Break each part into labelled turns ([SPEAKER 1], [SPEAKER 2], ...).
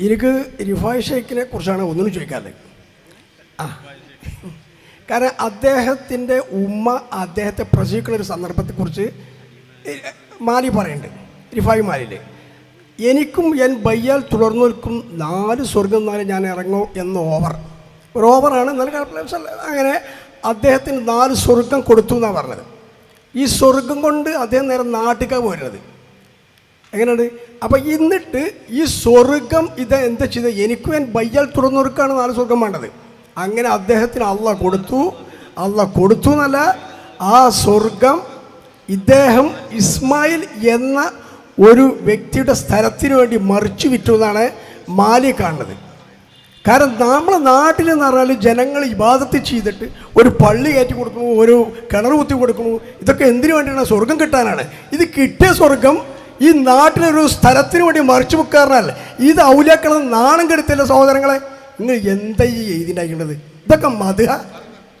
[SPEAKER 1] എനിക്ക് റിഫായ് ഷെയ്ഖിനെ കുറിച്ചാണ് ഒന്നും ചോദിക്കാതെ. ആ. കാരണം അദ്ദേഹത്തിന്റെ ഉമ്മ അദ്ദേഹത്തെ പ്രസവിക്കുന്ന ഒരു സന്ദർഭത്തെക്കുറിച്ച് മാലി പറയുന്നുണ്ട് റിഫായ് മാലിയിൽ എനിക്കും എൻ ബയ്യാൽ തുടർന്നു നിൽക്കും നാല് സ്വർഗം നാല് ഞാൻ ഇറങ്ങും എന്ന ഓവർ. ഒരു ഓവറാണ് എന്നാലും. അങ്ങനെ അദ്ദേഹത്തിന് നാല് സ്വർഗം കൊടുത്തു എന്നാണ് പറഞ്ഞത്. ഈ സ്വർഗം കൊണ്ട് അദ്ദേഹം നേരെ നാട്ടിലേക്കാണ് പോരുന്നത്. എങ്ങനെയുണ്ട്? അപ്പം എന്നിട്ട് ഈ സ്വർഗം ഇത് എന്താ ചെയ്തത് എനിക്കും ഞാൻ ബയ്യാൽ തുറന്നൊരുക്കാണ് നാല് സ്വർഗം വേണ്ടത്. അങ്ങനെ അദ്ദേഹത്തിന് അള്ള കൊടുത്തു. അള്ള കൊടുത്തു എന്നല്ല ആ സ്വർഗം ഇദ്ദേഹം ഇസ്മായിൽ എന്ന ഒരു വ്യക്തിയുടെ സ്ഥലത്തിന് വേണ്ടി മറിച്ചു വിറ്റു എന്നാണ് മാലി കാണുന്നത് കാരണം നമ്മളെ നാട്ടിൽ എന്ന് പറഞ്ഞാൽ ജനങ്ങൾ ഇബാദത്ത് ചെയ്തിട്ട് ഒരു പള്ളി കയറ്റി കൊടുക്കുന്നു ഒരു കിണർ കുത്തി കൊടുക്കുന്നു. ഇതൊക്കെ എന്തിനു വേണ്ടിയാണ്? സ്വർഗം കിട്ടാനാണ്. ഇത് കിട്ടിയ സ്വർഗം ഈ നാട്ടിലൊരു സ്ഥലത്തിന് വേണ്ടി മറിച്ചു വെക്കാറിനല്ല ഇത് ഔലിയാക്കളെ നാണം കെടുത്തില്ല സഹോദരങ്ങളെ? നിങ്ങൾ എന്താ ഈ ഇതൊക്കെ മധുഹ.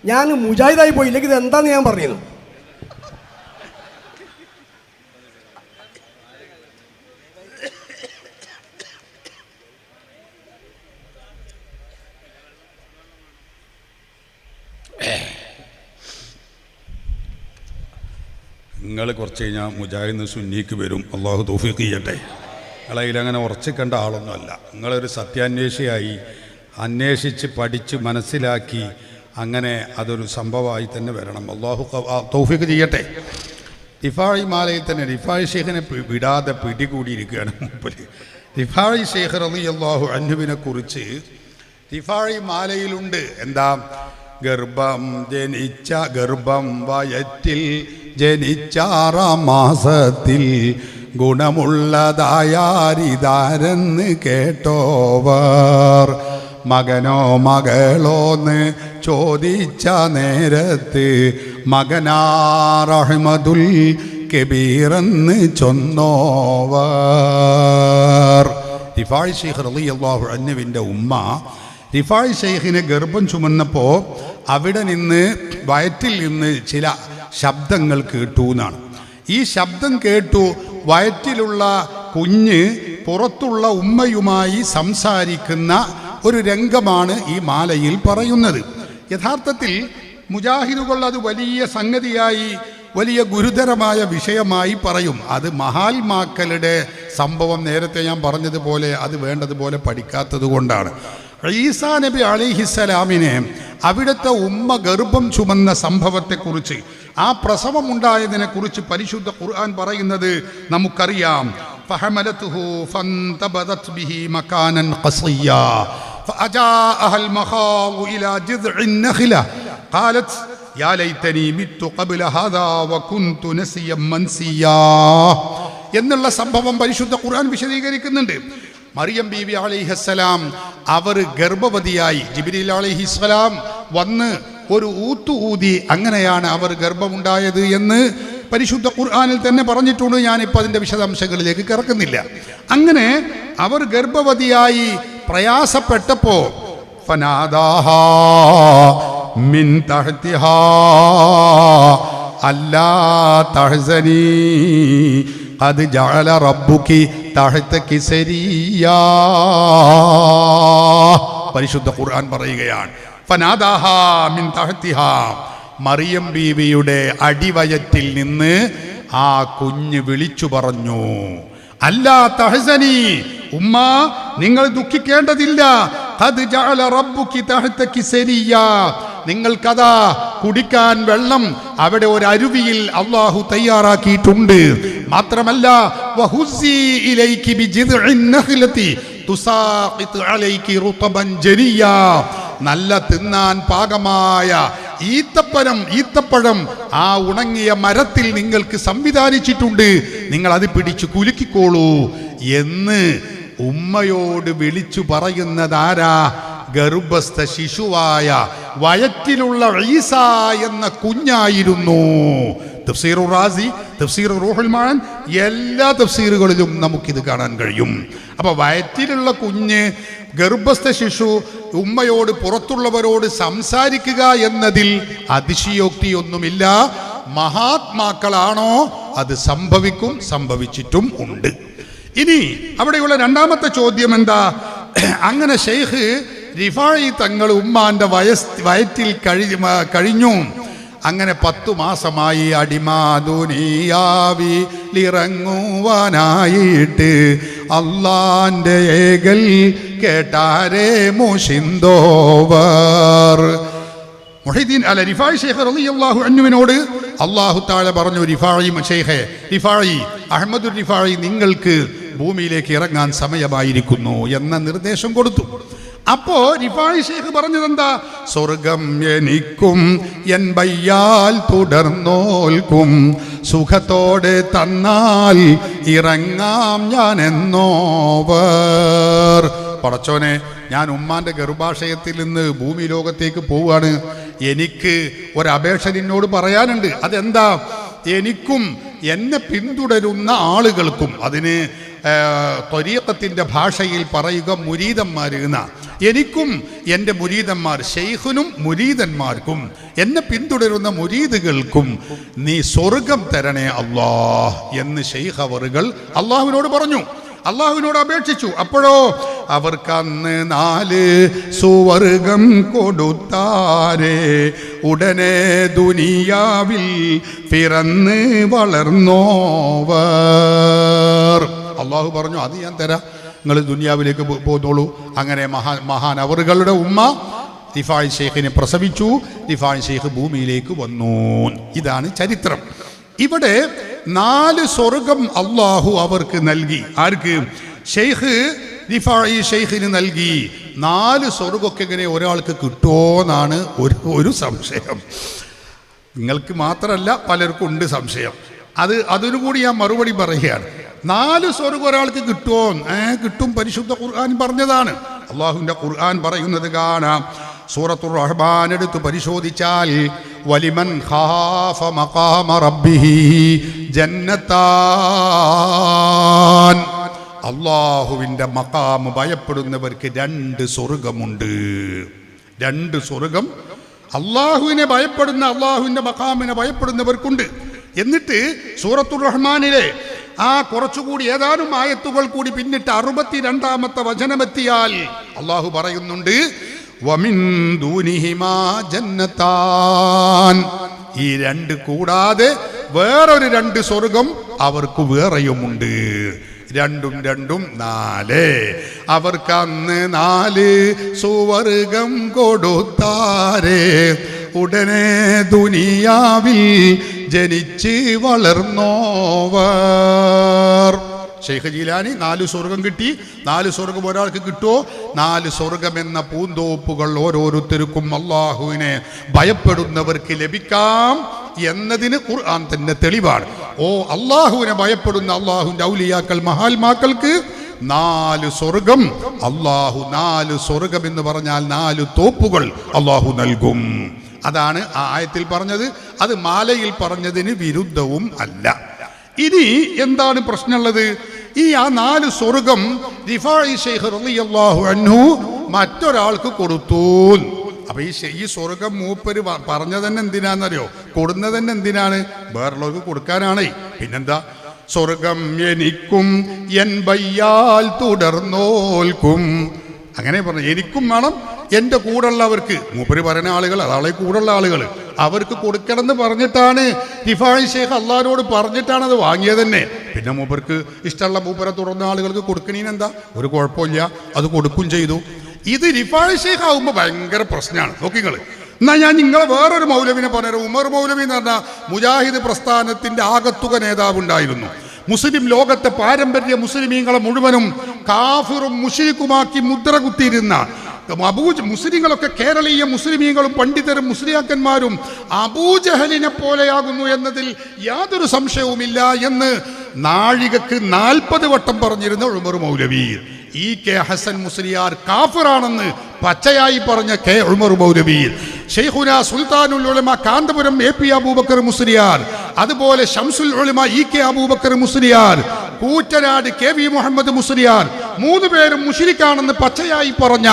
[SPEAKER 1] ഞാൻ മുജാഹിദായി പോയില്ലെങ്കിൽ ഇത് എന്താന്ന് ഞാൻ പറയുന്നു?
[SPEAKER 2] നിങ്ങൾ കുറച്ച് കഴിഞ്ഞാൽ മുജാഹിദ് സുന്നിക്ക് വരും. അള്ളാഹു തൗഫീഖ് ചെയ്യട്ടെ. നിങ്ങളതിലങ്ങനെ ഉറച്ചിക്കേണ്ട ആളൊന്നുമല്ല. നിങ്ങളൊരു സത്യാന്വേഷിയായി അന്വേഷിച്ച് പഠിച്ച് മനസ്സിലാക്കി അങ്ങനെ അതൊരു സംഭവമായി തന്നെ വരണം. അള്ളാഹു ക- തൗഫീഖ് ചെയ്യട്ടെ. റിഫാഴി മാലയിൽ തന്നെ റിഫാഴി ഷെയ്ഖിനെ വിടാതെ പിടികൂടിയിരിക്കുകയാണ് മുമ്പിൽ റിഫാഴി ഷെയ്ഖ് റലി അള്ളാഹു അന്നുവിനെ കുറിച്ച് റിഫാഴി മാലയിലുണ്ട്. എന്താ? ഗർഭം ജനിച്ച ഗർഭം വയറ്റിൽ ജനിച്ചാറാം മാസത്തിൽ ഗുണമുള്ളതായാരിതാരെന്ന് കേട്ടോവർ. മകനോ മകളോന്ന് ചോദിച്ച നേരത്ത് മകനാറഹ്മദുൽ കബീറെന്ന് ചൊന്നോവർ. റിഫായ് ഷെയ്ഖ് അന്നുവിന്റെ ഉമ്മ റിഫായ് ഷെയ്ഖിനെ ഗർഭം ചുമന്നപ്പോൾ അവിടെ നിന്ന് വയറ്റിൽ നിന്ന് ചില ശബ്ദങ്ങൾ കേട്ടു എന്നാണ്. ഈ ശബ്ദം കേട്ടു വയറ്റിലുള്ള കുഞ്ഞ് പുറത്തുള്ള ഉമ്മയുമായി സംസാരിക്കുന്ന ഒരു രംഗമാണ് ഈ മാലയിൽ പറയുന്നത്. യഥാർത്ഥത്തിൽ മുജാഹിദുകൾ അത് വലിയ സംഗതിയായി വലിയ ഗുരുതരമായ വിഷയമായി പറയും. അത് മഹാത്മാക്കളുടെ സംഭവം നേരത്തെ ഞാൻ പറഞ്ഞതുപോലെ അത് വേണ്ടതുപോലെ പഠിക്കാത്തത് കൊണ്ടാണ് ഈസാ നബി അലിഹിസലാമിനെ അവിടുത്തെ ഉമ്മ ഗർഭം ചുമന്ന സംഭവത്തെക്കുറിച്ച് ആ പ്രസവം ഉണ്ടായതിനെ കുറിച്ച് പരിശുദ്ധ ഖുർആൻ പറയുന്നത് നമുക്കറിയാം فحملته فانتبذت به مكانا قصيا فأجاءها المخاض إلى جذع النخلة قالت يا ليتني مت قبل هذا وكنت نسيا منسيا എന്നുള്ള സംഭവം പരിശുദ്ധ ഖുർആൻ വിശദീകരിക്കുന്നുണ്ട് മറിയം ബീബി അലിഹസ്സലാം അവർ ഗർഭവതിയായി ജിബിരിൽ അലിഹിസ്സലാം വന്ന് ഒരു ഊത്തുകൂതി അങ്ങനെയാണ് അവർ ഗർഭമുണ്ടായത് എന്ന് പരിശുദ്ധ ഖുർആാനിൽ തന്നെ പറഞ്ഞിട്ടുണ്ട്. ഞാനിപ്പോൾ അതിന്റെ വിശദാംശങ്ങളിലേക്ക് കിറക്കുന്നില്ല. അങ്ങനെ അവർ ഗർഭവതിയായി പ്രയാസപ്പെട്ടപ്പോ മിൻ അല്ലാ അത് ജാല റബ്ബുക്കി താഴത്തെ കിസരിയ. പരിശുദ്ധ ഖുർആൻ പറയുകയാണ്. മറിയം ബീവിയുടെ അടിവയറ്റിൽ നിന്ന് ആ കുഞ്ഞ് വിളിച്ചു പറഞ്ഞു അല്ല തഹസനി ഉമ്മ നിങ്ങൾ ദുഃഖിക്കേണ്ടതില്ല. നിങ്ങൾക്കതാ കുടിക്കാൻ വെള്ളം അവിടെ ഒരു അരുവിയിൽ അള്ളാഹു തയ്യാറാക്കിയിട്ടുണ്ട്. മാത്രമല്ല നല്ല തിന്നാൻ പാകമായ ഈത്തപ്പഴം ഈത്തപ്പഴം ആ ഉണങ്ങിയ മരത്തിൽ നിങ്ങൾക്ക് സംവിധാനിച്ചിട്ടുണ്ട്. നിങ്ങൾ അത് പിടിച്ചു കുലുക്കിക്കോളൂ. എന്ന് ഉമ്മയോട് വിളിച്ചു പറയുന്നതാരാ? ഗർഭസ്ഥ ശിശുവായ വയറ്റിലുള്ള ഈസ എന്ന കുഞ്ഞായിരുന്നു. റാസി എല്ലാ തഫ്സീറുകളിലും നമുക്കിത് കാണാൻ കഴിയും. അപ്പൊ വയറ്റിലുള്ള കുഞ്ഞ് ഗർഭസ്ഥ ശിശു ഉമ്മയോട് പുറത്തുള്ളവരോട് സംസാരിക്കുക എന്നതിൽ അതിശയോക്തിയൊന്നുമില്ല. മഹാത്മാക്കളാണോ? അത് സംഭവിക്കും സംഭവിച്ചിട്ടും ഉണ്ട്. ഇനി അവിടെയുള്ള രണ്ടാമത്തെ ചോദ്യം എന്താ അങ്ങനെ ഷെയ്ഖ് റിഫായി തങ്ങൾ ഉമ്മാന്റെ വയസ് വയറ്റിൽ കഴി കഴിഞ്ഞു. അങ്ങനെ പത്തു മാസമായി അടിമാതുനിയാവിലിറങ്ങുവാനായിട്ട് അള്ളാന്റെ ഏകൽ കേട്ടാരേ മുഷിന്തോവർ. മൊഹീദ്ദീൻ അല്ല റിഫായ് ഷെയ്ഖ് അള്ളാഹു അൻഹുവിനോട് അള്ളാഹു താഴെ പറഞ്ഞു റിഫായി ഷെയ്ഖെ റിഫായി അഹമ്മദുർ റിഫായി നിങ്ങൾക്ക് ഭൂമിയിലേക്ക് ഇറങ്ങാൻ സമയമായിരിക്കുന്നു എന്ന നിർദ്ദേശം കൊടുത്തു. അപ്പോ റിഫായി ഷേഖ് പറഞ്ഞതെന്താ? സ്വർഗം എനിക്കും എൻ ബയ്യാൽ തുടർന്നോൽക്കും. സുഖത്തോടെ തന്നാൽ ഇറങ്ങാം ഞാൻ എന്നോവർ. പടച്ചോനെ ഞാൻ ഉമ്മാന്റെ ഗർഭാശയത്തിൽ നിന്ന് ഭൂമി ലോകത്തേക്ക് പോവുകയാണ്. എനിക്ക് ഒരപേക്ഷ നിന്നോട് പറയാനുണ്ട്. അതെന്താ? എനിക്കും എന്നെ പിന്തുടരുന്ന ആളുകൾക്കും അതിന് ത്വരീത്തത്തിന്റെ ഭാഷയിൽ പറയുക മുരീതന്മാർ എന്ന എനിക്കും എന്റെ മുരീതന്മാർ ഷെയ്ഖിനും മുരീതന്മാർക്കും എന്നെ പിന്തുടരുന്ന മുരീദുകൾക്കും നീ സ്വർഗം തരണേ അള്ളാഹ് എന്ന് ഷെയ്ഖ് അവറുകൾ അള്ളാഹുവിനോട് പറഞ്ഞു. അള്ളാഹുവിനോട് അപേക്ഷിച്ചു. അപ്പോഴോ അവർക്കന്ന് നാല് സുവർഗം കൊടുത്താരേ ഉടനെ ദുനിയാവിൽ പിറന്ന് വളർന്നോവർ. അള്ളാഹു പറഞ്ഞു അത് ഞാൻ തരാം. നിങ്ങൾ ദുനിയാവിലേക്ക് പോന്നോളൂ. അങ്ങനെ മഹാ മഹാൻ അവറുകളുടെ ഉമ്മ ദിഫാൻ ഷെയ്ഖിനെ പ്രസവിച്ചു. ദിഫാൻ ഷെയ്ഖ് ഭൂമിയിലേക്ക് വന്നു. ഇതാണ് ചരിത്രം. ഇവിടെ നാല് സ്വർഗം അള്ളാഹു അവർക്ക് നൽകി. ആർക്ക്? ഷെയ്ഖ് ദിഫായി ഷെയ്ഖിന് നൽകി. നാല് സ്വർഗമൊക്കെ ഇങ്ങനെ ഒരാൾക്ക് കിട്ടുമോന്നാണ് ഒരു ഒരു സംശയം. നിങ്ങൾക്ക് മാത്രമല്ല പലർക്കും ഉണ്ട് സംശയം. അത് അതിനു കൂടി ഞാൻ മറുപടി പറയുകയാണ്. നാല് സ്വർഗം ഒരാൾക്ക് കിട്ടുമോ ഏ കിട്ടും പരിശുദ്ധ ഖുർആൻ പറഞ്ഞതാണ്. അള്ളാഹുവിന്റെ ഖുർആൻ പറയുന്നത് കാണാം. സൂറത്തുർ റഹ്മാൻ എടുത്ത് പരിശോധിച്ചാൽ വലിമൻ ഖാഫ മഖാമ റബ്ബിഹി ജന്നത്താൻ. അള്ളാഹുവിന്റെ മക്കാമ് ഭയപ്പെടുന്നവർക്ക് രണ്ട് സ്വർഗമുണ്ട്. രണ്ട് സ്വർഗം അള്ളാഹുവിനെ ഭയപ്പെടുന്ന അള്ളാഹുവിന്റെ മക്കാമിനെ ഭയപ്പെടുന്നവർക്കുണ്ട്. എന്നിട്ട് സൂറത്തുർ റഹ്മാനിലെ ആ കുറച്ചുകൂടി ഏതാനും ആയത്തുകൾ കൂടി പിന്നിട്ട് അറുപത്തിരണ്ടാമത്തെ വചനമെത്തിയാൽ അള്ളാഹു പറയുന്നുണ്ട് ഈ രണ്ട് കൂടാതെ വേറൊരു രണ്ട് സ്വർഗം അവർക്ക് വേറെയുമുണ്ട്. രണ്ടും രണ്ടും നാല്. അവർക്ക് അന്ന് നാല് സുവർഗം കൊടുത്താരേ. ഉടനെ ദുനിയാവിൽ ജനിച്ച് വളർന്നോവർ. ഷെയ്ഖ് ജീലാനി നാല് സ്വർഗം കിട്ടി. നാല് സ്വർഗം ഒരാൾക്ക് കിട്ടുമോ നാല് സ്വർഗം എന്ന പൂന്തോപ്പുകൾ ഓരോരുത്തർക്കും അള്ളാഹുവിനെ ഭയപ്പെടുന്നവർക്ക് ലഭിക്കാം എന്നതിന് ഖുർആൻ തന്നെ തെളിവാണ്. ഓ അള്ളാഹുവിനെ ഭയപ്പെടുന്ന അള്ളാഹുവിന്റെ ഔലിയാക്കൾ മഹാത്മാക്കൾക്ക് നാല് സ്വർഗം. അള്ളാഹു നാല് സ്വർഗം എന്ന് പറഞ്ഞാൽ നാല് തോപ്പുകൾ അള്ളാഹു നൽകും. അതാണ് ആ ആയത്തിൽ പറഞ്ഞത്. അത് മാലയിൽ പറഞ്ഞതിന് വിരുദ്ധവും അല്ല. ഇനി എന്താണ് പ്രശ്നമുള്ളത്? ഈ ആ നാല് സ്വർഗം അൻഹു മറ്റൊരാൾക്ക് കൊടുത്തു. അപ്പൊ ഈ ഈ സ്വർഗം മൂപ്പര് പ- പറഞ്ഞതന്നെ എന്തിനാന്നറിയോ? കൊടുന്നതന്നെ എന്തിനാണ്? വേറുള്ളവർക്ക് കൊടുക്കാനാണേ. പിന്നെന്താ? സ്വർഗം എനിക്കും എൻ ബയ്യാൽ തുടർന്നോൽക്കും. അങ്ങനെ പറഞ്ഞു എനിക്കും വേണം എന്റെ കൂടെയുള്ളവർക്ക്. മൂപ്പര് പറയുന്ന ആളുകൾ അതാളെ കൂടെയുള്ള ആളുകൾ അവർക്ക് കൊടുക്കണമെന്ന് പറഞ്ഞിട്ടാണ് ഹിഫായി ഷെയ്ഖ് അള്ളഹാനോട് പറഞ്ഞിട്ടാണ് അത് വാങ്ങിയത് തന്നെ പിന്നെ മൂപ്പർക്ക് ഇഷ്ടമുള്ള മൂപ്പരെ തുറന്ന ആളുകൾക്ക് കൊടുക്കണീനെന്താ? ഒരു കുഴപ്പമില്ല. അത് കൊടുക്കും ചെയ്തു. ഇത് റിഫായ് ഷേഖ് ആകുമ്പോൾ ഭയങ്കര പ്രശ്നമാണ് നോക്കിങ്ങൾ എന്നാൽ ഞാൻ നിങ്ങളെ വേറൊരു മൗലവിനെ പറഞ്ഞു ഉമർ മൗലവി എന്ന് പറഞ്ഞാൽ മുജാഹിദ് പ്രസ്ഥാനത്തിന്റെ ആകത്തുക നേതാവുണ്ടായിരുന്നു മുസ്ലിം ലോകത്തെ പാരമ്പര്യ മുസ്ലിമീങ്ങളെ മുഴുവനും കാഫിറും മുഷീഖുമാക്കി മുദ്ര കുത്തിയിരുന്ന അബൂജ് മുസ്ലിങ്ങളൊക്കെ കേരളീയ മുസ്ലിമീങ്ങളും പണ്ഡിതരും മുസ്ലിയാക്കന്മാരും അബൂജഹലിനെ പോലെയാകുന്നു എന്നതിൽ യാതൊരു സംശയവുമില്ല എന്ന് നാഴികക്ക് നാൽപ്പത് വട്ടം പറഞ്ഞിരുന്ന ഉമർ മൗലവി. ഇ കെ ഹസൻ മുസ്ലിയാർ കാഫിറാണെന്ന് പച്ചയായി പറഞ്ഞ K Umar Moulavi. Shaikhuna Sultanul Ulama Kanthapuram A P Aboobacker Musliyar അതുപോലെ Shamsul Ulama E K Aboobacker Musliyar Koottanad K V Muhammad Musliyar മൂന്ന് പേരും മുഷിരിക്കാണെന്ന് പച്ചയായി പറഞ്ഞ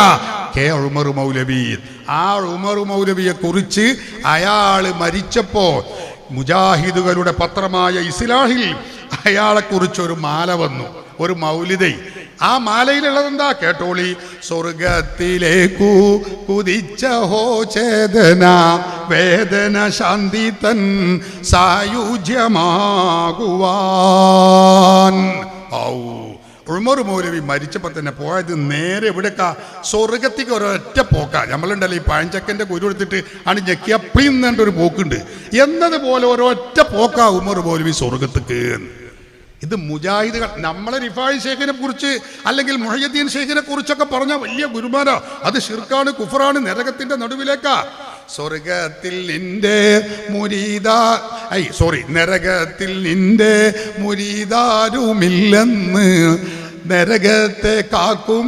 [SPEAKER 2] കെ ഉമർ മൗലവി ആ ഉമർ മൗലവിയെ കുറിച്ച് അയാൾ മരിച്ചപ്പോൾ മുജാഹിദുകളുടെ പത്രമായ ഇസ്ലാഹിൽ അയാളെക്കുറിച്ച് ഒരു മാല വന്നു ഒരു മൗലിതൈ ആ മാലയിലുള്ളത് എന്താ കേട്ടോളി? സ്വർഗത്തിലേക്കു കുതിച്ച ഹോ ചേതന വേദന ശാന്തി തൻ സായുജ്യമാകുവാൻ. ഔ. ഉൾമർ മൗലവി മരിച്ചപ്പോൾ തന്നെ പോയത് നേരെ എവിടെക്കാ സ്വർഗത്തേക്ക് ഒരൊറ്റ പോക്കാ. നമ്മളുണ്ടല്ലോ ഈ പഴഞ്ചക്കന്റെ കുരു എടുത്തിട്ട് ആണ് ഞെക്കിയ പിന്നേണ്ട ഒരു പോക്കുണ്ട്. എന്നതുപോലെ ഒരൊറ്റ പോക്കാ ഉമർ മൗലവി സ്വർഗത്തേക്ക്. ഇത് മുജാഹിദുകൾ നമ്മളെ റിഫായി ഷേഖിനെ കുറിച്ച് അല്ലെങ്കിൽ മുഹയ്യദ്ദീൻ ഷേഖിനെ കുറിച്ചൊക്കെ പറഞ്ഞ വലിയ ഗുരുമാരാ. അത് ഷിർക്കാണ് കുഫറാണ് നരകത്തിന്റെ നടുവിലേക്കാ. സ്വർഗത്തിൽ നിന്റെ മുരീദ ഐ സോറി നരകത്തിൽ നിന്റെ മുരീദാരുമില്ലെന്ന് നരകത്തെ കാക്കും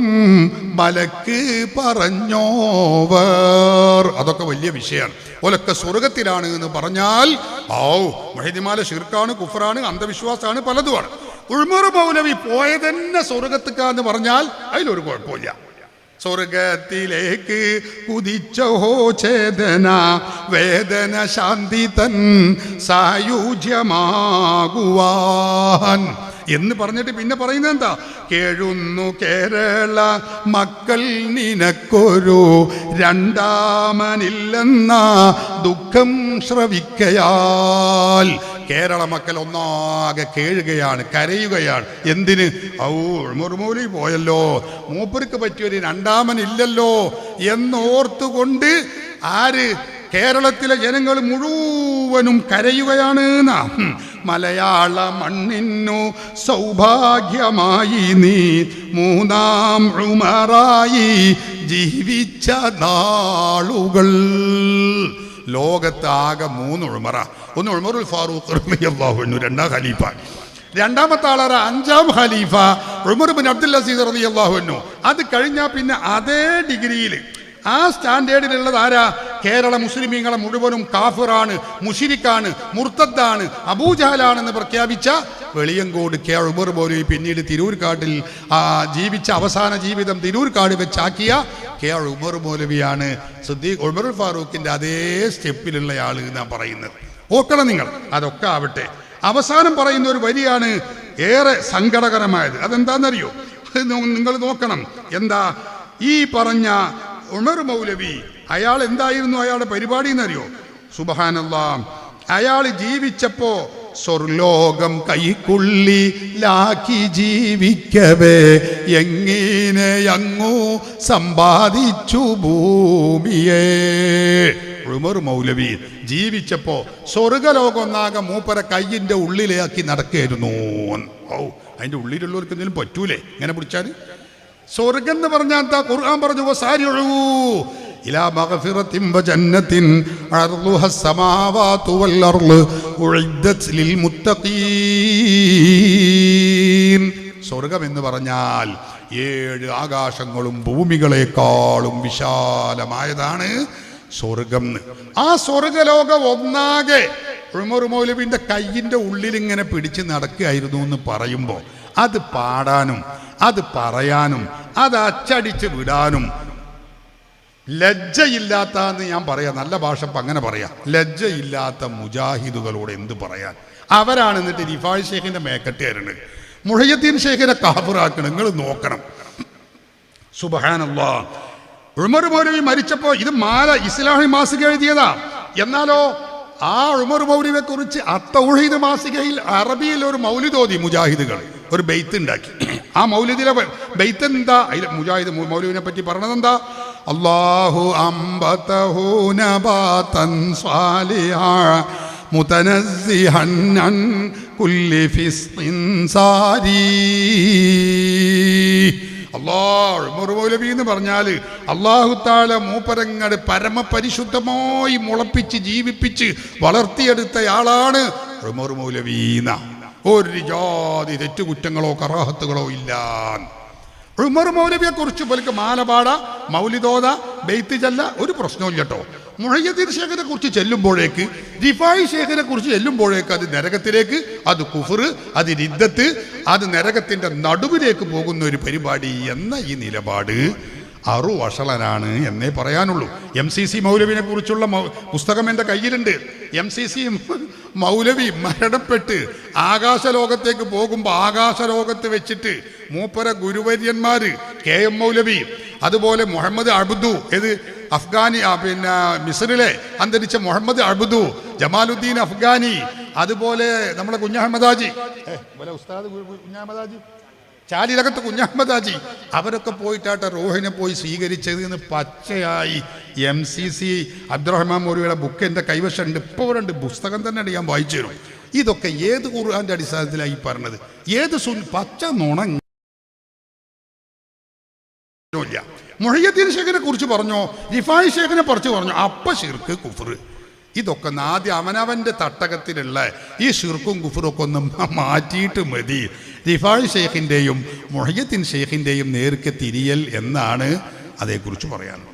[SPEAKER 2] മലക്ക് പറഞ്ഞോവർ. അതൊക്കെ വലിയ വിഷയമാണ്. ഓലൊക്കെ സ്വർഗത്തിലാണ് എന്ന് പറഞ്ഞാൽ ഔ മഹിദിമാല ഷിർക്കാണ് കുഫറാണ് അന്ധവിശ്വാസമാണ് പലതുമാണ്. ഉൾമുറ മൗലവി പോയതന്നെ സ്വർഗത്തിക്കാന്ന് പറഞ്ഞാൽ അതിലൊരു കുഴപ്പമില്ല. സ്വർഗത്തിലേക്ക് കുതിച്ചോ ചേതന വേദന ശാന്തി തൻ സായുജ്യമാകുവാൻ. എന്ന് പറഞ്ഞിട്ട് പിന്നെ പറയുന്നത് എന്താ? കേഴുന്നു കേരള മക്കൾ നിനക്കൊരു രണ്ടാമനില്ലെന്ന ദുഃഖം ശ്രവിക്കയാൽ. കേരള മക്കൾ ഒന്നാകെ കേഴുകയാണ് കരയുകയാണ്. എന്തിന്? ഔ മുറുമൂലി പോയല്ലോ. മൂപ്പർക്ക് പറ്റിയൊരു രണ്ടാമനില്ലല്ലോ എന്നോർത്തുകൊണ്ട് ആര്? കേരളത്തിലെ ജനങ്ങൾ മുഴുവനും കരയുകയാണ് എന്നാ. മലയാള മണ്ണിന്നു സൗഭാഗ്യമായി നീ മൂന്നാം ഉമറായി ജീവിച്ച നാളുകൾ. ലോകത്ത് ആകെ മൂന്ന് ഉൾമറ ഒന്ന് ഉൾമറുൽ ഫാറൂഖ് റളിയല്ലാഹു അൻഹു രണ്ടാം ഖലീഫ. രണ്ടാമത്തെ ആളാറ അഞ്ചാം ഖലീഫ ഉമർ ബിൻ അബ്ദുൽ അസീസ് റളിയല്ലാഹു അൻഹു. അത് കഴിഞ്ഞാൽ പിന്നെ അതേ ഡിഗ്രിയിൽ ആ സ്റ്റാൻഡേർഡിലുള്ളത് ആരാ? കേരള മുസ്ലിമീങ്ങളെ മുഴുവനും കാഫിറാണ് മുഷിരിക്കാണ് മുർത്തദ്ദാണ് അബൂജഹലാണെന്ന് പ്രഖ്യാപിച്ച വെളിയങ്കോട് കെ ഉമർ മൗലവി പിന്നീട് തിരൂർക്കാട്ടിൽ ജീവിച്ച അവസാന ജീവിതം തിരൂർക്കാട് വെച്ചാക്കിയ കെ ഉമർ മൗലവിയാണ്. സിദ്ദീഖ് ഉമർ ഫാറൂഖിന്റെ അതേ സ്റ്റെപ്പിലുള്ള ആൾ എന്നാ പറയുന്നത്. ഓക്കണം നിങ്ങൾ അതൊക്കെ ആവട്ടെ. അവസാനം പറയുന്ന ഒരു വരിയാണ് ഏറെ സങ്കടകരമായത്. അതെന്താണെന്നറിയോ നിങ്ങൾ നോക്കണം. എന്താ? ഈ പറഞ്ഞ ഉമർ മൗലവി അയാൾ എന്തായിരുന്നു അയാളുടെ പരിപാടി എന്നറിയോ? സുബഹാനല്ലാം. അയാൾ ജീവിച്ചപ്പോ സ്വർലോകം കൈക്കുള്ളിലാക്കി ജീവിക്കവേ. എങ്ങനെ അങ്ങു സമ്പാദിച്ചു ഭൂമിയെ? ഉമർ മൗലവി ജീവിച്ചപ്പോ സ്വർഗലോകം ഒന്നാകെ മൂപ്പര കയ്യിന്റെ ഉള്ളിലാക്കി നടക്കായിരുന്നു ഓ അതിന്റെ ഉള്ളിലുള്ളവർക്ക് എന്തെങ്കിലും പറ്റൂലേ? ഇങ്ങനെ പിടിച്ചാൽ സ്വർഗം എന്ന് പറഞ്ഞാൽ എന്താ? ഖുർആൻ പറഞ്ഞു "വസാരിഉ ഇലാ മഗ്ഫിറത്തിൻ വജന്നത്തിൻ അർളുഹ السماوات والأرض ഉഇദ്ദത് ലിൽമുത്തഖീൻ സ്വർഗം എന്ന് പറഞ്ഞാൽ ഏഴ് ആകാശങ്ങളും ഭൂമികളെക്കാളും വിശാലമായതാണ് സ്വർഗം എന്ന്. ആ സ്വർഗലോകം ഒന്നാകെ ഉമർ മൗലവിന്റെ കയ്യിന്റെ ഉള്ളിൽ ഇങ്ങനെ പിടിച്ച് നടക്കുകയായിരുന്നു എന്ന് പറയുമ്പോൾ അത് പാടാനും അത് പറയാനും അത് അച്ചടിച്ച് വിടാനും ലജ്ജയില്ലാത്ത എന്ന് ഞാൻ പറയാം. നല്ല ഭാഷ അങ്ങനെ പറയാം. ലജ്ജയില്ലാത്ത മുജാഹിദുകളോട് എന്ത് പറയാൻ? അവരാണ് എന്നിട്ട് റിഫായ് ഷേഖിന്റെ മേക്കട്ടുകാരുണ്ട് മുഹയ്യദ്ദീൻ ഷേഖിനെ കാഫിറാക്കണം. നിങ്ങൾ നോക്കണം. സുബ്ഹാനല്ലാഹ് ഉമർ മൗലവി മരിച്ചപ്പോ ഇത് മാല ഇസ്ലാഹി മാസിക എഴുതിയതാ. എന്നാലോ ആ ഉമർ മൗലവിയെ കുറിച്ച് അത്തൗഹീദ് മാസികയിൽ അറബിയിൽ ഒരു മൗലിദോദി മുജാഹിദുകൾ. ഒരു ബെയ്ത്ത് ഉണ്ടാക്കി. ആ മൗലിദിലെ ബെയ്ത്ത് എന്താ? മുജാഹിദ് മൗലവിനെ പറ്റി പറഞ്ഞത് അള്ളാഹു അംബതഹു നബാതൻ സ്വാലിഹാ മുതനസ്സിഹൻ അൻ കുല്ലി ഫിസ്തിൻ സാരി. അള്ളാഹുമൊലബിന്ന് മുറുമൗലവി എന്ന് പറഞ്ഞാൽ അള്ളാഹുത്താല മൂപ്പരങ്ങട് പരമപരിശുദ്ധമായി മുളപ്പിച്ച് ജീവിപ്പിച്ച് വളർത്തിയെടുത്തയാളാണ് മൗലവീന ഒരു ജാതി തെറ്റുകുറ്റങ്ങളോ കറാഹത്തുകളോ ഇല്ല ഉമർ മൗലവിയെ കുറിച്ച് പോലും മാലപാട മൗലിദോദ ബെയ്ത്ത് ചെല്ല ഒരു പ്രശ്നവും കേട്ടോ. മുഹയ്യദ്ദീൻ ഷേഖിനെ കുറിച്ച് ചെല്ലുമ്പോഴേക്ക് റിഫായി ഷേഖിനെ കുറിച്ച് ചെല്ലുമ്പോഴേക്ക് അത് നരകത്തിലേക്ക് അത് കുഫർ അത് രിദ്ധത്ത് അത് നരകത്തിന്റെ നടുവിലേക്ക് പോകുന്ന ഒരു പരിപാടി എന്ന ഈ നിലപാട് അറു വഷളനാണ് എന്നേ പറയാനുള്ളൂ. എം സി സി മൗലവിനെ കുറിച്ചുള്ള പുസ്തകം എന്റെ കയ്യിലുണ്ട്. എം സി സി മൗലവി മരണപ്പെട്ട് ആകാശലോകത്തേക്ക് പോകുമ്പോൾ ആകാശലോകത്ത് വെച്ചിട്ട് മൂപ്പര ഗുരുവര്യന്മാര് കെ എം മൗലവി അതുപോലെ മുഹമ്മദ് അബ്ദു ഏത് അഫ്ഗാനി പിന്നെ മിസറിലെ അന്തരിച്ച മുഹമ്മദ് അബ്ദു ജമാലുദ്ദീൻ അഫ്ഗാനി അതുപോലെ നമ്മളെ കുഞ്ഞഹമ്മദാജി ഉസ്താദ് കുഞ്ഞഹമ്മദാജി ചാലിലകത്ത് കുഞ്ഞഹമ്മദാജി അവരൊക്കെ പോയിട്ടാട്ട റോഹിനെ പോയി സ്വീകരിച്ചത് എന്ന് പച്ചയായി എം സി സി അബ്ദുറഹ്മാൻ മൗലിയുടെ ബുക്ക് എന്റെ കൈവശമുണ്ട്. ഇപ്പോൾ രണ്ട് പുസ്തകം തന്നെ ഞാൻ വായിച്ചു തരും. ഇതൊക്കെ ഏത് ഖുർആന്റെ അടിസ്ഥാനത്തിലായി പറഞ്ഞത്? ഏത് സുൻ പച്ച നുണ ഇല്ല മുഹയ്യദ്ദീൻ ഷേഖിനെ കുറിച്ച് പറഞ്ഞോ? റിഫായി ഷേഖിനെ കുറിച്ച് പറഞ്ഞോ? അപ്പ ഷിർക്ക് കുഫർ. ഇതൊക്കെ ആദ്യം അവനവന്റെ തട്ടകത്തിലുള്ള ഈ ഷിർക്കും കുഫറും ഒക്കെ ഒന്ന് മാറ്റിയിട്ട് മതി. റിഫായി ഷേഖിന്റെയും മുഹയ്യദ്ദീൻ ഷേഖിന്റെയും നേർക്ക് തിരിയൽ എന്നാണ് അതേക്കുറിച്ച് പറയാനുള്ളത്.